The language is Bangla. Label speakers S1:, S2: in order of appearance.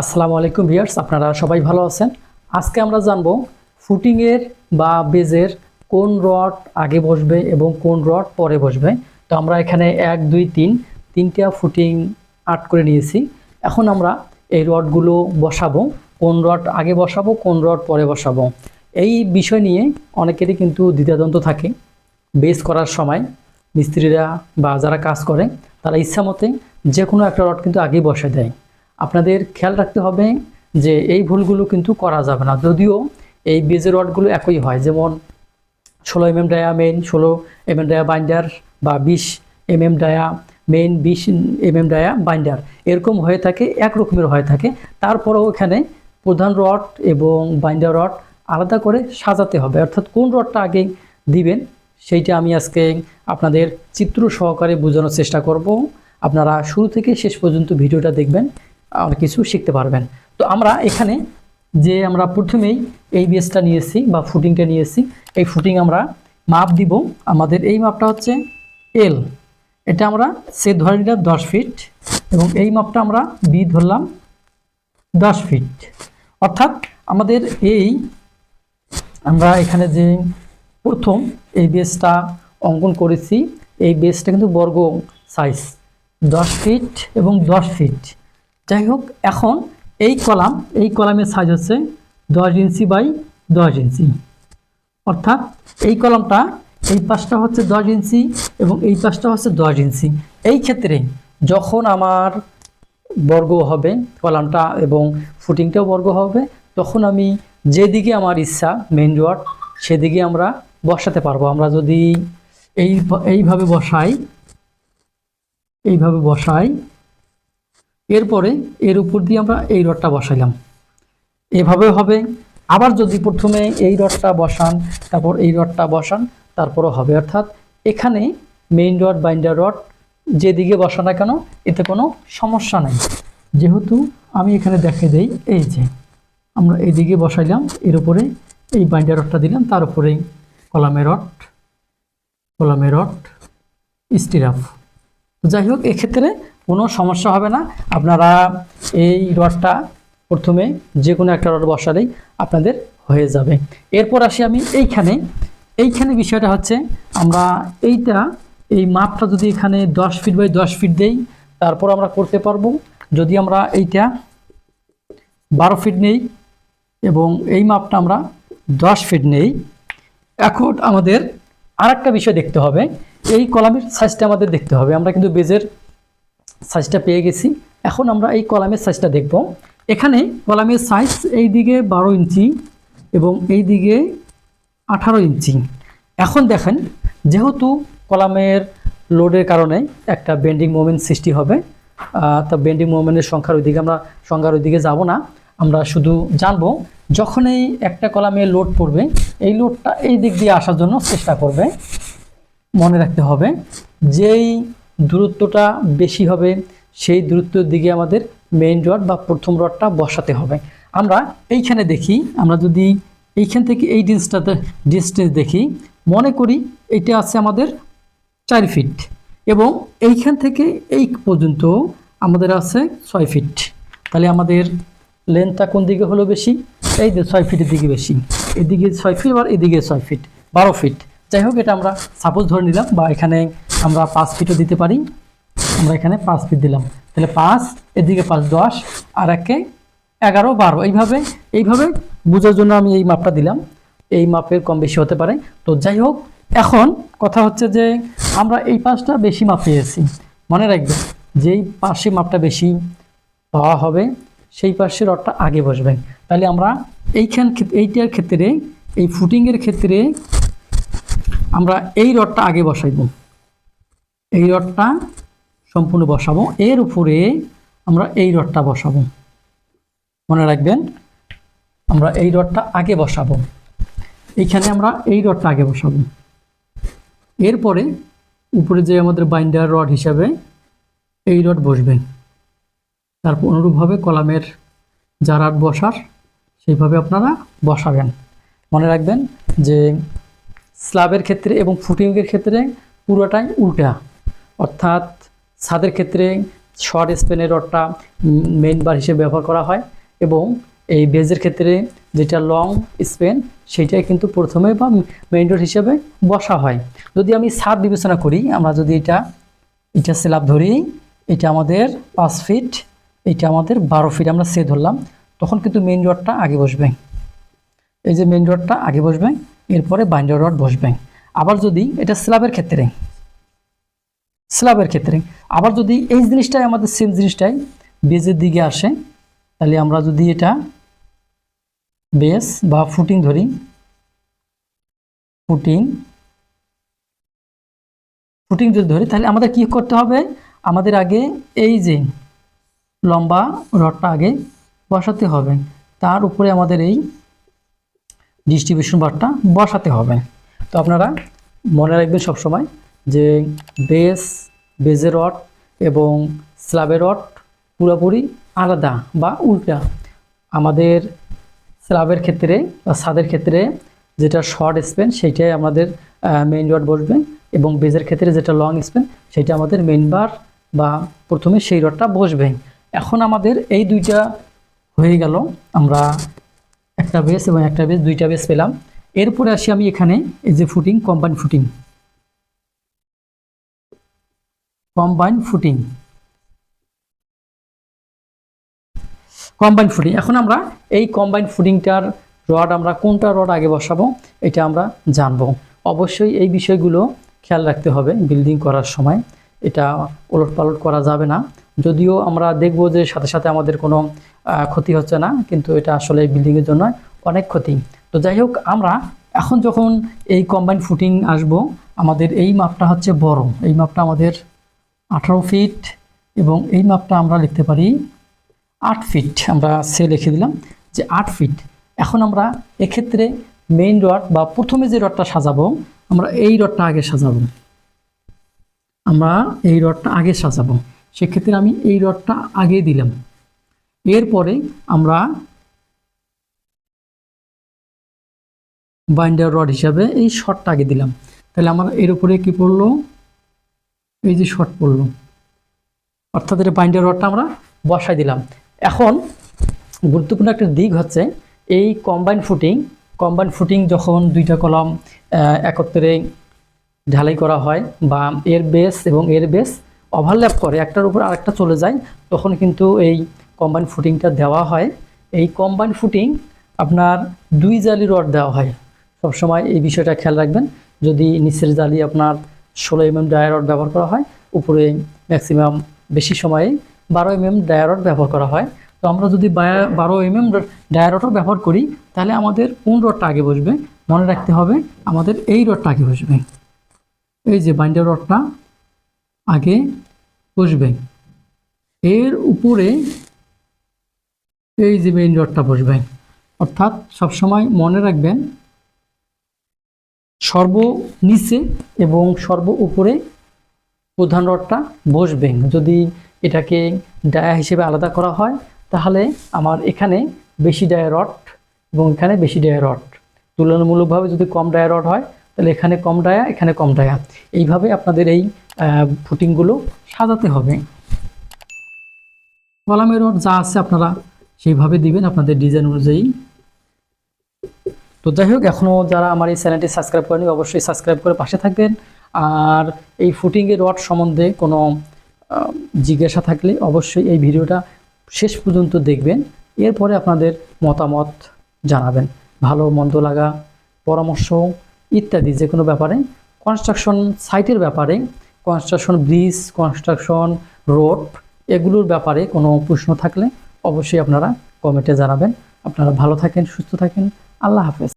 S1: আসসালামু আলাইকুম ভিয়ার্স আপনারা সবাই ভালো আছেন? আজকে আমরা জানব ফুটিংয়ের বা বেজের কোন রড আগে বসবে এবং কোন রড পরে বসবে। তো আমরা এখানে এক, দুই, তিন, তিনটা ফুটিং আর্ট করে নিয়েছি। এখন আমরা এই রডগুলো বসাবো, কোন রড আগে বসাবো, কোন রড পরে বসাবো। এই বিষয় নিয়ে অনেকেরই কিন্তু দ্বিধাদ্বন্দ্ব থাকে। বেস করার সময় মিস্ত্রিরা বা যারা কাজ করে, তারা ইচ্ছা মতে যে কোনো একটা রড কিন্তু আগেই বসে দেয়। আপনাদের খেয়াল রাখতে হবে যে এই ভুলগুলো কিন্তু করা যাবে না। যদিও এই বেজের রডগুলো একই হয়, যেমন ষোলো এমএম ডায়া মেইন ষোলো এমএম ডায়া বাইন্ডার বা বিশ এম এম ডায়া মেইন বিশ এমএম ডায়া বাইন্ডার এরকম হয়ে থাকে, এক রকমের হয়ে থাকে। তারপরেও এখানে প্রধান রড এবং বাইন্ডার রড আলাদা করে সাজাতে হবে। অর্থাৎ কোন রডটা আগে দিবেন, সেইটা আমি আজকে আপনাদের চিত্র সহকারে বোঝানোর চেষ্টা করব। আপনারা শুরু থেকে শেষ পর্যন্ত ভিডিওটা দেখবেন। অনেক কিছু শিখতে পারবেন। তো আমরা এখানে যে আমরা প্রথমেই এই বেসটা নিয়েছি বা ফুটিংটা নিয়েছি, এই ফুটিং আমরা মাপ দিব। আমাদের এই মাপটা হচ্ছে এল এটা আমরা সে ধরে নিলাম দশ ফিট এবং এই মাপটা আমরা বি ধরলাম দশ ফিট অর্থাৎ আমাদের এই আমরা এখানে যে প্রথম এই বেসটা অঙ্কন করেছি, এই বেসটা কিন্তু বর্গ সাইজ দশ ফিট এবং দশ ফিট যাই হোক, এখন এই কলাম, এই কলামের সাইজ হচ্ছে দশ ইঞ্চি বাই দশ ইঞ্চি। অর্থাৎ এই কলামটা এই পাশটা হচ্ছে দশ ইঞ্চি এবং এই পাশটা হচ্ছে দশ ইঞ্চি। এই ক্ষেত্রে যখন আমার বর্গ হবে কলামটা এবং ফুটিংটাও বর্গ হবে, তখন আমি যেদিকে আমার ইচ্ছা মেন রড সেদিকে আমরা বসাতে পারব। আমরা যদি এই, এইভাবে বসাই এইভাবে বসাই এরপরে এর উপর দিয়ে আমরা এই রডটা বসাইলাম। এভাবে হবে। আবার যদি প্রথমে এই রডটা বসান, তারপর এই রডটা বসান, তারপরও হবে। অর্থাৎ এখানে মেইন রড বাইন্ডার রড যেদিকে বসা না কেন, এতে কোনো সমস্যা নাই। যেহেতু আমি এখানে দেখে দেই, এই যে আমরা এইদিকে বসাইলাম, এর উপরে এই বাইন্ডার রডটা দিলাম, তার উপরেই কলামে রড কলামে রড স্টিরাফ যাই হোক, এক্ষেত্রে কোনো সমস্যা হবে না। আপনারা এই রডটা প্রথমে যে কোনো একটা রড বসালেই আপনাদের হয়ে যাবে। এরপর আসি আমি এইখানে। এইখানে বিষয়টা হচ্ছে আমরা এইটা, এই মাপটা যদি এখানে দশ ফিট বাই দশ ফিট দেই, তারপর আমরা করতে পারব যদি আমরা এইটা বারো ফিট নেই এবং এই মাপটা আমরা দশ ফিট নেই। এখন আমাদের আরেকটা বিষয় দেখতে হবে। এই কলামের সাইজটা আমাদের দেখতে হবে। আমরা কিন্তু বেজের সাইজটা পেয়ে গেছি। এখন আমরা এই কলামের সাইজটা দেখব। এখানে কলামের সাইজ এই দিকে বারো ইঞ্চি এবং এই দিকে আঠারো ইঞ্চি। এখন দেখেন, যেহেতু কলামের লোডের কারণে একটা বেন্ডিং মোমেন্ট সৃষ্টি হবে তা বেন্ডিং মোমেন্টের সংখ্যার ওইদিকে আমরা সংখ্যার ওইদিকে যাব না। আমরা শুধু জানব, যখনই একটা কলামে লোড পড়বে, এই লোডটা এই দিক দিয়ে আসার জন্য চেষ্টা করবে। মনে রাখতে হবে, যেই দূরত্বটা বেশি হবে, সেই দূরত্বের দিকে আমাদের মেইন রড বা প্রথম রডটা বসাতে হবে। আমরা এইখানে দেখি, আমরা যদি এইখান থেকে এই ডিস্টেন্সটাতে ডিস্টেন্স দেখি, মনে করি এটা আছে আমাদের চার ফিট এবং এইখান থেকে এই পর্যন্ত আমাদের আছে ছয় ফিট তাহলে আমাদের লেন্থটা কোন দিকে হলো বেশি? এই যে ছয় ফিটের দিকে বেশি। এদিকে ছয় ফিট আর এদিকে ছয় ফিট বারো ফিট যাই হোক, এটা আমরা সাপোজ ধরে নিলাম বা এখানে আমরা পাঁচ ফিটও দিতে পারি। আমরা এখানে পাঁচ ফিট দিলাম। তাহলে পাঁচ, এদিকে পাঁচ, দশ, আর একে এগারো, বারো। এইভাবে এইভাবে বোঝার জন্য আমি এই মাপটা দিলাম। এই মাপের কম বেশি হতে পারে। তো যাই হোক, এখন কথা হচ্ছে যে আমরা এই পাশটা বেশি মাপ পেয়েছি। মনে রাখবেন যেই পাশে মাপটা বেশি পাওয়া হবে, সেই পাশে রডটা আগে বসবেন তাহলে আমরা এইখান এইটার ক্ষেত্রে, এই ফুটিংয়ের ক্ষেত্রে আমরা এই রডটা আগে বসাইব। এই রডটা সম্পূর্ণ বসাবো। এর উপরে আমরা এই রডটা বসাবো। মনে রাখবেন, আমরা এই রডটা আগে বসাবো। এইখানে আমরা এই রডটা আগে বসাবো। এরপরে উপরে যে আমাদের বাইন্ডার রড হিসাবে এই রড বসবে। তারপর অনুরূপভাবে কলামের যা রড বসার, সেইভাবে আপনারা বসাবেন। মনে রাখবেন যে স্ল্যাবের ক্ষেত্রে এবং ফুটিংয়ের ক্ষেত্রে পুরোটাই উল্টা। অর্থাৎ ছাদের ক্ষেত্রে শর্ট স্পেনের রডটা মেইন বার হিসেবে ব্যবহার করা হয় এবং এই বেজের ক্ষেত্রে যেটা লং স্পেন সেটাই কিন্তু প্রথমে বা মেইন রড হিসেবে বসা হয়। যদি আমি ছাদ বিবেচনা করি, আমরা যদি এটা এটা স্ল্যাব ধরি, এটা আমাদের পাঁচ ফিট, এটা আমাদের বারো ফিট আমরা সে ধরলাম, তখন কিন্তু মেইন রডটা আগে বসবে। এই যে মেইন রডটা আগে বসবে, এরপরে বাইন্ডার রড বসবে। আবার যদি এটা স্ল্যাবের ক্ষেত্রে স্ল্যাবের ক্ষেত্রে। আবার যদি এই জিনিসটাই, আমাদের সেম জিনিসটাই বেজের দিকে আসে, তাহলে আমরা যদি এটা বেস বা ফুটিং ধরি, ফুটিং ফুটিং যদি ধরি, তাহলে আমাদের কি করতে হবে? আমাদের আগে এই যে লম্বা রডটা আগে বসাতে হবে। তার উপরে আমাদের এই ডিস্ট্রিবিউশন বারটা বসাতে হবে। তো আপনারা মনে রাখবেন সবসময় যে বেস বেজের রড এবং স্ল্যাবের রড পুরোপুরি আলাদা বা উল্টা। আমাদের স্ল্যাবের ক্ষেত্রে বা ছাদের ক্ষেত্রে যেটা শর্ট স্পেন সেইটাই আমাদের মেইন রড বসবে এবং বেজের ক্ষেত্রে যেটা লং স্পেন সেটা আমাদের মেইন বার বা প্রথমে সেই রডটা বসবে। এখন আমাদের এই দুইটা হয়ে গেল। আমরা একটা বেস এবং একটা বেস, দুইটা বেস পেলাম। এরপরে আসি আমি এখানে এই যে footing company footing combine footing. Combine footing. এখন আমরা এই কম্বাইন ফুটিংটার রড আমরা কোনটা রড আগে বসাবো, এটা আমরা জানব। অবশ্যই এই বিষয়গুলো খেয়াল রাখতে হবে বিল্ডিং করার সময়। এটা ওলট পালট করা যাবে না। যদিও আমরা দেখব যে সাথে সাথে আমাদের কোনো ক্ষতি হচ্ছে না, কিন্তু এটা আসলে বিল্ডিংয়ের জন্য অনেক ক্ষতি। তো যাই হোক, আমরা এখন যখন এই কম্বাইন ফুটিং আসব, আমাদের এই মাপটা হচ্ছে বড়। এই মাপটা আমাদের আঠারো ফিট এবং এই মাপটা আমরা লিখতে পারি আট ফিট আমরা সে লিখে দিলাম যে আট ফিট এখন আমরা এক্ষেত্রে মেইন রড বা প্রথমে যে রডটা সাজাবো, আমরা এই রডটা আগে সাজাবো। আমরা এই রডটা আগে সাজাবো। সেক্ষেত্রে আমি এই রডটা আগে দিলাম। এরপরে আমরা বাইন্ডার রড হিসাবে এই শর্টটা আগে দিলাম। তাহলে আমার এর উপরে কি পড়ল? এই যে শর্ট পড়ল। অর্থাৎ এটা বাইন্ডার রডটা আমরা বসাই দিলাম। এখন গুরুত্বপূর্ণ একটা দিক হচ্ছে এই কম্বাইন ফুটিং কম্বাইন ফুটিং যখন দুইটা কলম একত্রে ঢালাই করা হয় বা এর বেস এবং এর বেস ওভারল্যাপ করে একটার উপর আরেকটা চলে যায়, তখন কিন্তু এই কম্বাইন ফুটিংটা দেওয়া হয়। এই কম্বাইন ফুটিং আপনার দুই জালি রড দেওয়া হয়। সবসময় এই বিষয়টা খেয়াল রাখবেন। যদি নিচের জালি আপনার ষোলো এমএম ডায়া রড ব্যবহার করা হয়, উপরে ম্যাক্সিমাম বেশি সময়ে বারো এমএম ডায়া রড ব্যবহার করা হয়। তো আমরা যদি বারো এমএম ডায়া রডও ব্যবহার করি, তাহলে আমাদের কোন রডটা আগে বসবে? মনে রাখতে হবে, আমাদের এই রডটা আগে বসবে। এই যে বাইন্ডার রডটা আগে বসবে। এর উপরে এই যে মেইন রডটা বসবে। অর্থাৎ সবসময় মনে রাখবেন সর্ব নিচে এবং সর্ব উপরে প্রধান রডটা বসবে। যদি এটাকে ডায়া হিসেবে আলাদা করা হয়, তাহলে আমার এখানে বেশি ডায়া রড এবং এখানে বেশি ডায়া রড। তুলনামূলকভাবে যদি কম ডায়া রড হয়, তাহলে এখানে কম ডায়া, এখানে কম ডায়া। এইভাবে আপনাদের এই ফুটিংগুলো সাজাতে হবে। কলামের রড যা আছে আপনারা সেইভাবে দিবেন। আপনাদের ডিজাইন অনুযায়ী তো যাই হোক এখনও যারা আমার এই চ্যানেলটি সাবস্ক্রাইব করেনি অবশ্যই সাবস্ক্রাইব করে পাশে থাকবেন। আর এই ফুটিংয়ের রড সম্বন্ধে কোনো জিজ্ঞাসা থাকলে অবশ্যই এই ভিডিওটা শেষ পর্যন্ত দেখবেন। এরপরে আপনাদের মতামত জানাবেন। ভালো, মন্দ লাগা, পরামর্শ ইত্যাদি যে কোনো ব্যাপারে। কনস্ট্রাকশন সাইটের ব্যাপারে কনস্ট্রাকশন ব্রিজ কনস্ট্রাকশন রোড এগুলোর ব্যাপারে কোনো প্রশ্ন থাকলে অবশ্যই আপনারা কমেন্টে জানাবেন। আপনারা ভালো থাকেন, সুস্থ থাকেন। আল্লাহ হাফেজ।